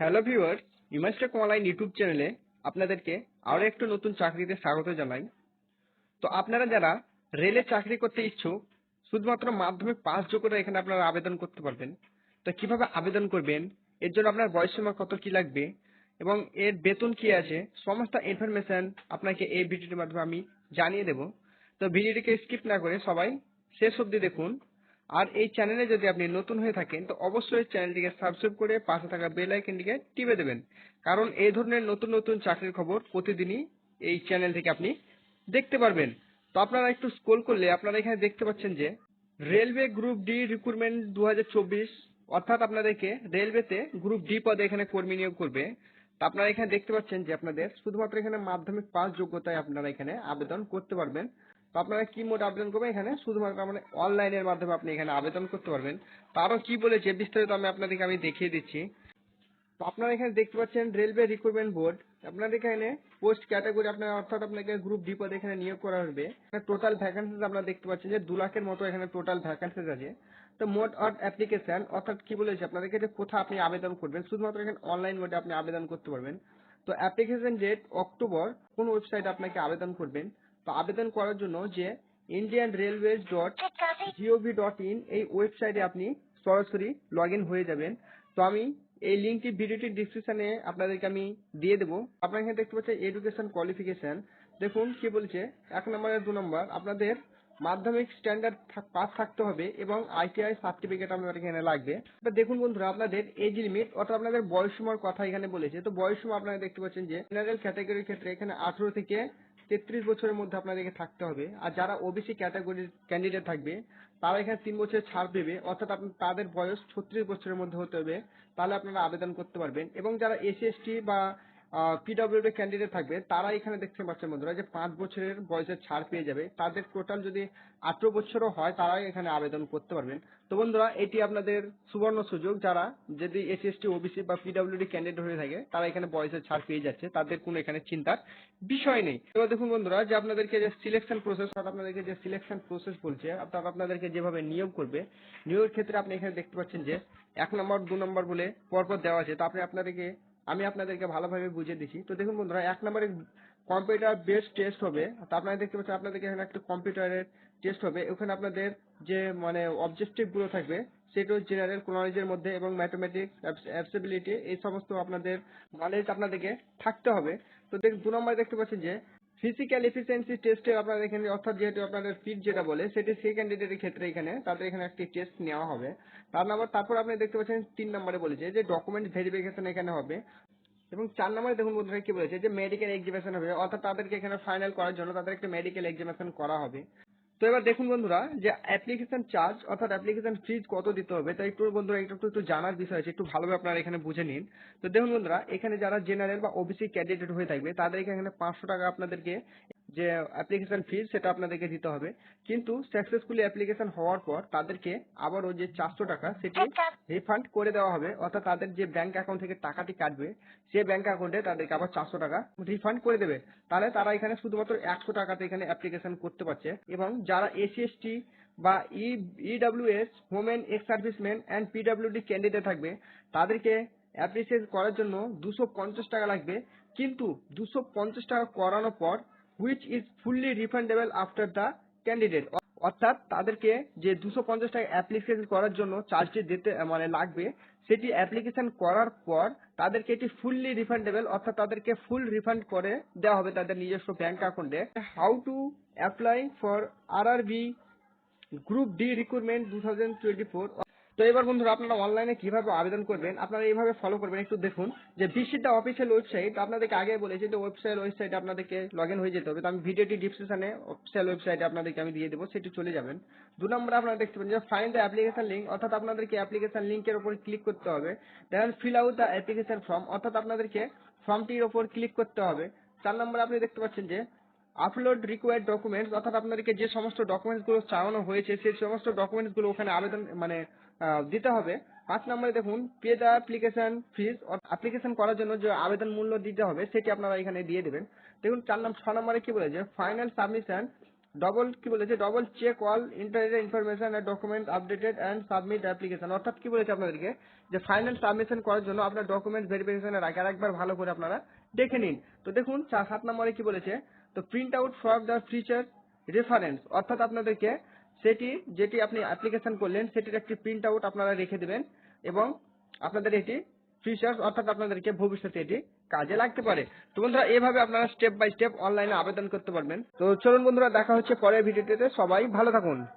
Hello viewers ইমাস্টেক online YouTube চ্যানেলে আপনাদেরকে আরও একটু নতুন চাকরিতে স্বাগত জানাই। তো আপনারা যারা রেলে চাকরি করতে ইচ্ছুক, শুধুমাত্র মাধ্যমিক পাস যোগ্যতা এখানে আপনারা আবেদন করতে পারবেন। তো কীভাবে আবেদন করবেন, এর জন্য আপনার বয়সসীমা কত, কি লাগবে, এবং এর বেতন কি আছে, সমস্ত ইনফরমেশন আপনাকে এই ভিডিওটির মাধ্যমে আমি জানিয়ে দেব। তো ভিডিওটিকে স্কিপ না করে সবাই শেষ অবধি দেখুন। আর এই চ্যানেলে যদি আপনি নতুন হয়ে থাকেন, তো অবশ্যই চ্যানেলটিকে সাবস্ক্রাইব করে পাশে থাকা বেল আইকনটিকে টিপে দেবেন। কারণ এই ধরনের নতুন নতুন চাকরির খবর প্রতিদিনই এই চ্যানেল থেকে আপনি দেখতে পারবেন। তো আপনারা একটু স্ক্রল করলে আপনারা এখানে দেখতে পাচ্ছেন যে রেলওয়ে গ্রুপ ডি রিক্রুটমেন্ট দু হাজার চব্বিশ, অর্থাৎ আপনাদেরকে রেলওয়েতে গ্রুপ ডি পদে এখানে কর্মী নিয়োগ করবে। তো আপনারা এখানে দেখতে পাচ্ছেন যে, আপনাদের শুধুমাত্র এখানে মাধ্যমিক পাস যোগ্যতায় আপনারা এখানে আবেদন করতে পারবেন। আপনারা কি মোড আবেদন করবেন এখানে? শুধুমাত্র মানে অনলাইনের মাধ্যমে আপনি এখানে আবেদন করতে পারবেন। তারও কি বলেছে? বিস্তারিত আমি আপনাদেরকে আমি দেখিয়ে দিচ্ছি। তো আপনারা এখানে দেখতে পাচ্ছেন রেলওয়ে রিক্রুটমেন্ট বোর্ড আপনাদের এখানে পোস্ট ক্যাটাগরি আপনার অর্থাৎ আপনাকে গ্রুপ ডি পদে এখানে নিয়োগ করা হবে। টোটাল ভ্যাকান্সিজ আপনারা দেখতে পাচ্ছেন যে দু লাখের মতো এখানে টোটাল ভ্যাকান্সিজ আছে। তো মোড অফ অ্যাপ্লিকেশন অর্থাৎ কি বলেছে? আপনাদেরকে যে কোথায় আপনি আবেদন করবেন, শুধুমাত্র এখানে অনলাইন মোডে আপনি আবেদন করতে পারবেন। তো অ্যাপ্লিকেশন ডেট অক্টোবর, কোন ওয়েবসাইটে আপনাকে আবেদন করবেন? তো আবেদন করার জন্য যে Indian railways dot gov dot in এই ওয়েবসাইটে আপনি সরাসরি লগ হয়ে যাবেন। তো আমি এই লিঙ্কটি ভিডিওটির ডিসক্রিপশনে আপনাদেরকে আমি দিয়ে দেবো। আপনারা এখানে দেখতে পাচ্ছেন এডুকেশন কোয়ালিফিকেশন দেখুন কি বলছে, এক নম্বর আর দু নম্বর। আপনাদের মাধ্যমিক স্ট্যান্ডার্ড পাস থাকতে হবে এবং আইটিআই সার্টিফিকেট আপনাদের এখানে লাগবে। দেখুন বন্ধুরা, আপনাদের এজ লিমিট অর্থাৎ আপনাদের বয়সসীমার কথা এখানে বলেছে। তো বয়সসীমা আপনারা দেখতে পাচ্ছেন যে জেনারেল ক্যাটাগরির ক্ষেত্রে এখানে আঠারো থেকে তেত্রিশ বছরের মধ্যে আপনাদেরকে থাকতে হবে। আর যারা ওবিসি ক্যাটাগরির ক্যান্ডিডেট থাকবে, তারা এখানে তিন বছরের ছাড় দেবে, অর্থাৎ আপনার তাদের বয়স ছত্রিশ বছরের মধ্যে হতে হবে, তাহলে আপনারা আবেদন করতে পারবেন। এবং যারা এসসি এসটি বা পিডব্লিউডি ক্যান্ডিডেট থাকবে, তারা এখানে দেখতে পাচ্ছেন বন্ধুরা যে পাঁচ বছরের বয়সের ছাড় পেয়ে যাবে। তাদের টোটাল যদি আঠারো বছরও হয় তারাই এখানে আবেদন করতে পারবেন। তো বন্ধুরা, এটি আপনাদের সুবর্ণ সুযোগ। যারা যদি এসসি এসটি ওবিসি বা পিডব্লিউডি ক্যান্ডিডেট হয়ে থাকে, তারা এখানে বয়সের ছাড় পেয়ে যাচ্ছে। তাদের কোনো এখানে চিন্তার বিষয় নেই। এবার দেখুন বন্ধুরা, যে আপনাদেরকে যে সিলেকশন প্রসেস আপনাদেরকে যে সিলেকশন প্রসেস বলছে, অর্থাৎ আপনাদেরকে যেভাবে নিয়োগ করবে, নিয়োগের ক্ষেত্রে আপনি এখানে দেখতে পাচ্ছেন যে এক নম্বর, দু নম্বর বলে পরপর দেওয়া আছে। তো আপনি আপনাদেরকে আমি আপনাদেরকে ভালোভাবে বুঝিয়ে দিচ্ছি। তো দেখুন বন্ধুরা, এক নম্বরে কম্পিউটার বেস টেস্ট হবে। তো আপনারা দেখতে পাচ্ছেন, আপনাদেরকে এখানে একটা কম্পিউটারের টেস্ট হবে। ওখানে আপনাদের যে মানে অবজেক্টিভগুলো থাকবে, সেটা জেনারেল নলেজের মধ্যে এবং ম্যাথমেটিক্স অ্যাপসেবিলিটি এই সমস্ত আপনাদের নলেজ আপনাদেরকে থাকতে হবে। তো দেখ দু নম্বরে দেখতে পাচ্ছেন যে ফিজিক্যাল এফিসিয়েন্সি টেস্টের আপনাদের এখানে, অর্থাৎ যেহেতু আপনাদের ফিট যেটা বলে, সেটি সেই ক্যান্ডিডেটের ক্ষেত্রে এখানে তাদের এখানে একটি টেস্ট নেওয়া হবে। তার নাম্বার, তারপর আপনি দেখতে পাচ্ছেন তিন নম্বরে বলেছে যে ডকুমেন্ট ভেরিফিকেশন এখানে হবে। এবং চার নম্বরে দেখুন বন্ধুরা কি বলেছে যে মেডিকেল এক্সিবিশন হবে, অর্থাৎ তাদেরকে এখানে ফাইনাল করার জন্য তাদের একটা মেডিকেল এক্সিবিশন করা হবে। তো এবার দেখুন বন্ধুরা, যে অ্যাপ্লিকেশন চার্জ অর্থাৎ অ্যাপ্লিকেশন ফিজ কত দিতে হবে তাই একটু বন্ধুরা একটু একটু জানার বিষয় আছে, একটু ভালোভাবে আপনারা এখানে বুঝে নিন। তো দেখুন বন্ধুরা, এখানে যারা জেনারেল বা ওবিসি ক্যান্ডিডেট হয়ে থাকবে, তাদেরকে এখানে পাঁচশো টাকা আপনাদেরকে যে অ্যাপ্লিকেশন ফিজ সেটা আপনাদেরকে দিতে হবে। কিন্তু সাকসেসফুলি অ্যাপ্লিকেশন হওয়ার পর তাদেরকে আবারও যে চারশো টাকা সেটি রিফান্ড করে দেওয়া হবে। অর্থাৎ তাদের যে ব্যাংক অ্যাকাউন্ট থেকে টাকাটি কাটবে সেই ব্যাংক অ্যাকাউন্টে তাদেরকে আবার চারশো টাকা রিফান্ড করে দেবে। তাহলে তারা এখানে শুধুমাত্র একশো টাকাতে এখানে অ্যাপ্লিকেশন করতে পারছে এবং যারা এসি এসটি বা E EWS women ex serviceman and PWD candidate থাকবে তাদেরকে অ্যাপ্রিসিয়েট করার জন্য দুশো পঞ্চাশ টাকা লাগবে। কিন্তু দুশো পঞ্চাশ টাকা করানোর পর which is fully refundable after the candidate অর্থাৎ তাদেরকে যে দুশো পঞ্চাশ টাকা অ্যাপ্লিকেশন করার জন্য চার্জটি দিতে মানে লাগবে, সেটি অ্যাপ্লিকেশন করার পর তাদেরকে এটি ফুললি রিফান্ডেবল অর্থাৎ তাদেরকে ফুল রিফান্ড করে দেওয়া হবে তাদের নিজস্ব ব্যাংক অ্যাকাউন্টে how to apply for R R B group D recruitment two thousand twenty four তো এবার বন্ধুরা আপনারা অনলাইনে কীভাবে আবেদন করবেন, আপনারা এইভাবে ফলো করবেন, একটু দেখুন। যে বিসিটা অফিসিয়াল ওয়েবসাইট আপনাদেরকে আগে বলেছি যে ওয়েবসাইট ওয়েবসাইটে আপনাদেরকে লগ ইন হয়ে যেতে হবে। তো আমি ভিডিওটি ডিসক্রিপশনে অফিসিয়াল ওয়েবসাইটে আপনাদেরকে আমি দিয়ে দেবো, সেটি চলে যাবেন। দু নম্বরে আপনারা দেখতে পাবেন যে ফাইন দ্য অ্যাপ্লিকেশন লিঙ্ক অর্থাৎ আপনাদেরকে অ্যাপ্লিকেশন লিঙ্কের উপর ক্লিক করতে হবে। Then fill out the application form অর্থাৎ আপনাদেরকে ফর্মটির ওপর ক্লিক করতে হবে। চার নম্বরে আপনি দেখতে পাচ্ছেন যে আপলোড রিকোয়ার্ড ডকুমেন্টস অর্থাৎ আপনাদেরকে যে সমস্ত ডকুমেন্টসগুলো চাওয়ানো হয়েছে, সেই সমস্ত ডকুমেন্টসগুলো ওখানে আবেদন মানে দিতে হবে। পাঁচ নম্বরে দেখুন pay the application fees application করার জন্য যে আবেদন মূল্য দিতে হবে, সেটি আপনারা এখানে দিয়ে দেবেন। দেখুন, চার নম্বর ছ নম্বরে কি বলেছে? ফাইনাল সাবমিশন ডবল কি বলেছে? Double check all internet information and document updated and submit application অর্থাৎ কি বলেছে আপনাদেরকে? যে ফাইনাল সাবমিশন করার জন্য আপনার ডকুমেন্ট ভেরিফিকেশনের আগে আরেকবার ভালো করে আপনারা দেখে নিন। তো দেখুন চার সাত নম্বরে কি বলেছে? তো print out for the feature reference অর্থাৎ আপনাদেরকে সেটি, যেটি আপনি অ্যাপ্লিকেশন করলেন, সেটির একটি প্রিন্ট আউট আপনারা রেখে দেবেন এবং আপনাদের এটি ফিচার্স অর্থাৎ আপনাদেরকে ভবিষ্যতে এটি কাজে লাগতে পারে। তো বন্ধুরা, এভাবে আপনারা স্টেপ বাই স্টেপ অনলাইনে আবেদন করতে পারবেন। তো চলুন বন্ধুরা, দেখা হচ্ছে পরের ভিডিওতে। সবাই ভালো থাকুন।